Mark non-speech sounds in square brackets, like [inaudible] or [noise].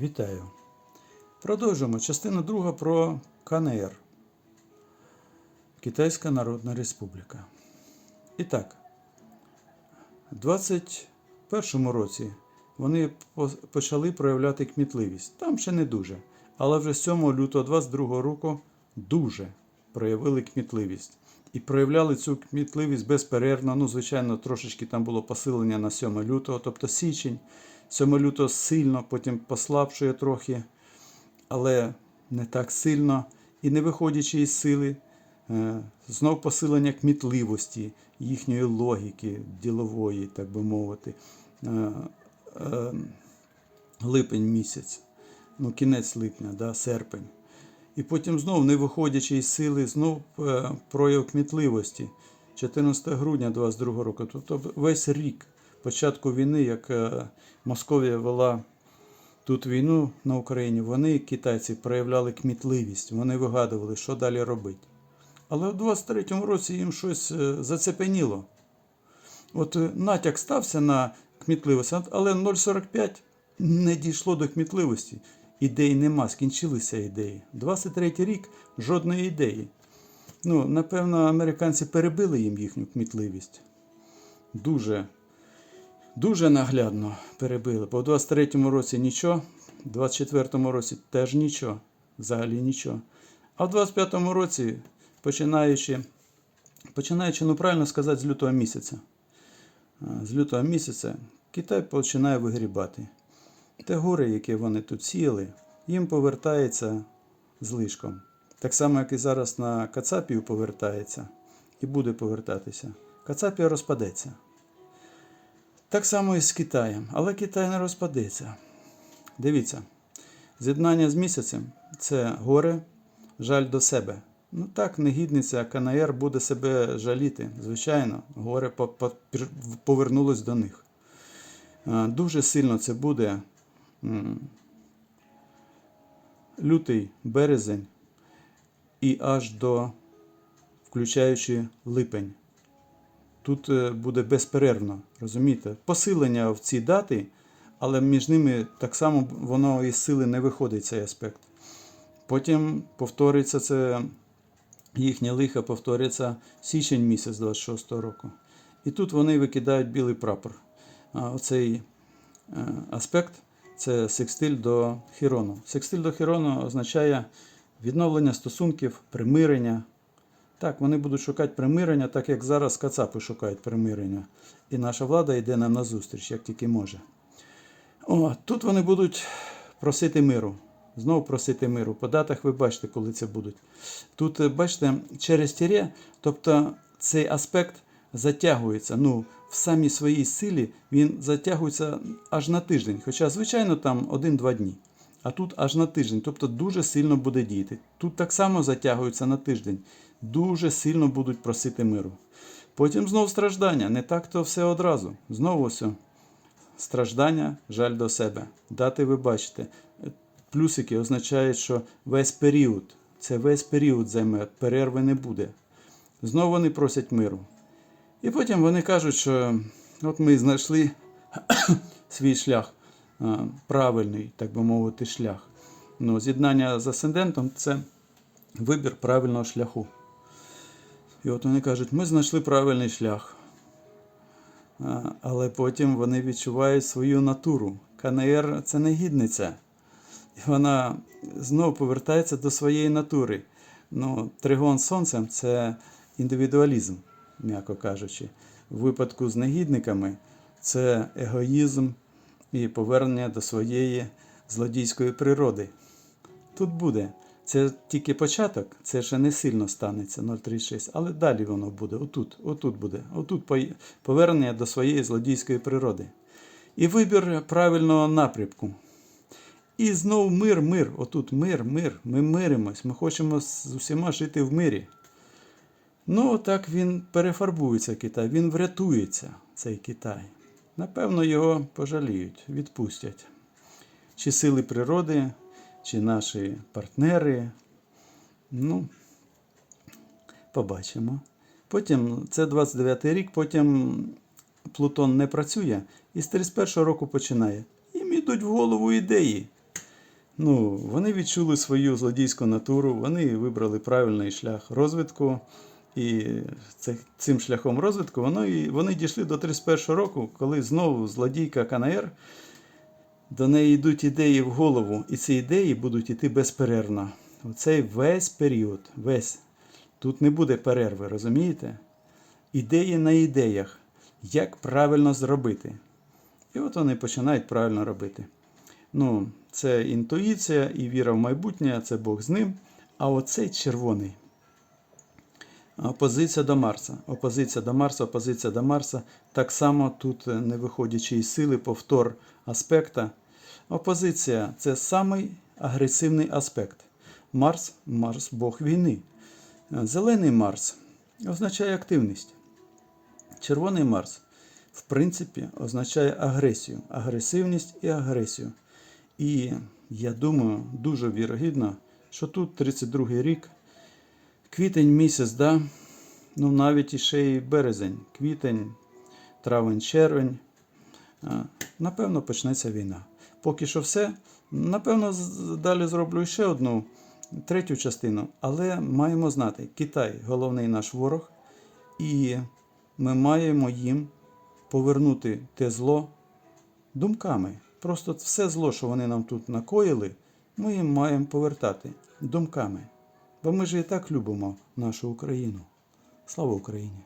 Вітаю. Продовжуємо частина друга про КНР. Китайська Народна Республіка. І так, в 21 році вони почали проявляти кмітливість. Там ще не дуже. Але вже 7 лютого 22 року дуже проявили кмітливість. І проявляли цю кмітливість безперервно. Ну, звичайно, трошечки там було посилення на 7 лютого, тобто січень. 7 лютого сильно, потім послабшує трохи, але не так сильно. І не виходячи із сили, е, знов посилення кмітливості, їхньої логіки ділової, так би мовити. Е, е, Липень місяць, ну кінець липня, да, серпень. І потім знов, не виходячи із сили, знов прояв кмітливості. 14 грудня 22 року, тобто весь рік початку війни, як е, Московія вела тут війну на Україні, вони, китайці, проявляли кмітливість, вони вигадували, що далі робити. Але в 23-му році їм щось е, зацепеніло. От е, натяк стався на кмітливість, але 0,45 не дійшло до кмітливості. Ідей нема, скінчилися ідеї. 23-й рік жодної ідеї. Ну, напевно, американці перебили їм їхню кмітливість. Дуже, дуже наглядно перебили. В 23-му році нічого, в 24-му році теж нічого, взагалі нічого. А в 25-му році, починаючи, починаючи, ну правильно сказати, з лютого місяця. З лютого місяця Китай починає вигрібати. Те горе, яке вони тут сіяли, їм повертається злишком. Так само, як і зараз на Кацапію повертається і буде повертатися. Кацапія розпадеться. Так само і з Китаєм. Але Китай не розпадеться. Дивіться, з'єднання з місяцем це горе, жаль до себе. Ну так, негідниця КНР буде себе жаліти. Звичайно, горе повернулось до них. Дуже сильно це буде лютий, березень і аж до включаючи липень. Тут е, буде безперервно, розумієте? Посилення в ці дати, але між ними так само воно із сили не виходить цей аспект. Потім повториться це їхнє лихо, повториться січень місяць 26-го року. І тут вони викидають білий прапор. Оцей е, аспект це секстиль до Хірону. Секстиль до Хірону означає відновлення стосунків, примирення. Так, вони будуть шукати примирення, так як зараз Кацапи шукають примирення. І наша влада йде нам назустріч, як тільки може. О, тут вони будуть просити миру. Знову просити миру. По датах ви бачите, коли це будуть. Тут, е, бачите, через тіре, тобто цей аспект затягується. Ну, в самій своїй силі він затягується аж на тиждень. Хоча, звичайно, там 1-2 дні. А тут аж на тиждень, тобто дуже сильно буде діяти. Тут так само затягується на тиждень. Дуже сильно будуть просити миру. Потім знов страждання. Не так то все одразу. Знову все. Страждання, жаль до себе. Дати ви бачите. Плюсики означають, що весь період, це весь період займе, перерви не буде. Знову вони просять миру. І потім вони кажуть, що от ми знайшли [coughs] свій шлях, правильний, так би мовити, шлях. Ну, з'єднання з асцендентом це вибір правильного шляху. І от вони кажуть, ми знайшли правильний шлях. Але потім вони відчувають свою натуру. КНР це негідниця. І вона знову повертається до своєї натури. Ну, тригон сонцем це індивідуалізм, м'яко кажучи. В випадку з негідниками це егоїзм і повернення до своєї злодійської природи. Тут буде. Це тільки початок, це ще не сильно станеться 0,36, але далі воно буде. Отут, отут буде. Отут повернення до своєї злодійської природи. І вибір правильного напрямку. І знов мир, мир. Отут мир, мир. Ми миримось. Ми хочемо з усіма жити в мирі. Ну, так він перефарбується Китай, він врятується, цей Китай. Напевно, його пожаліють, відпустять. Чи сили природи, чи наші партнери. Ну, побачимо. Потім, це 29-й рік, потім Плутон не працює і з 31-го року починає. Їм ідуть в голову ідеї. Ну, вони відчули свою злодійську натуру, вони вибрали правильний шлях розвитку. І цим шляхом розвитку воно і, вони дійшли до 31 року, коли знову злодійка КНР, до неї йдуть ідеї в голову, і ці ідеї будуть йти безперервно. Оцей весь період, весь. Тут не буде перерви, розумієте? Ідеї на ідеях, як правильно зробити. І от вони починають правильно робити. Ну, це інтуїція і віра в майбутнє, це Бог з ним. А оцей червоний. Опозиція до Марса. Опозиція до Марса, опозиція до Марса. Так само тут, е, не виходячи із сили, повтор аспекта. Опозиція це самий агресивний аспект. Марс Марс Бог війни. Е, Зелений Марс означає активність. Червоний Марс, в принципі, означає агресію, агресивність і агресію. І я думаю, дуже вірогідно, що тут 32-й рік, квітень місяць, да? ну навіть і березень, квітень, травень, червень. Напевно, почнеться війна. Поки що все. Напевно, далі зроблю ще одну третю частину, але маємо знати, Китай головний наш ворог, і ми маємо їм повернути те зло думками. Просто все зло, що вони нам тут накоїли, ми їм маємо повертати думками. Бо ми ж і так любимо нашу Україну. Слава Україні!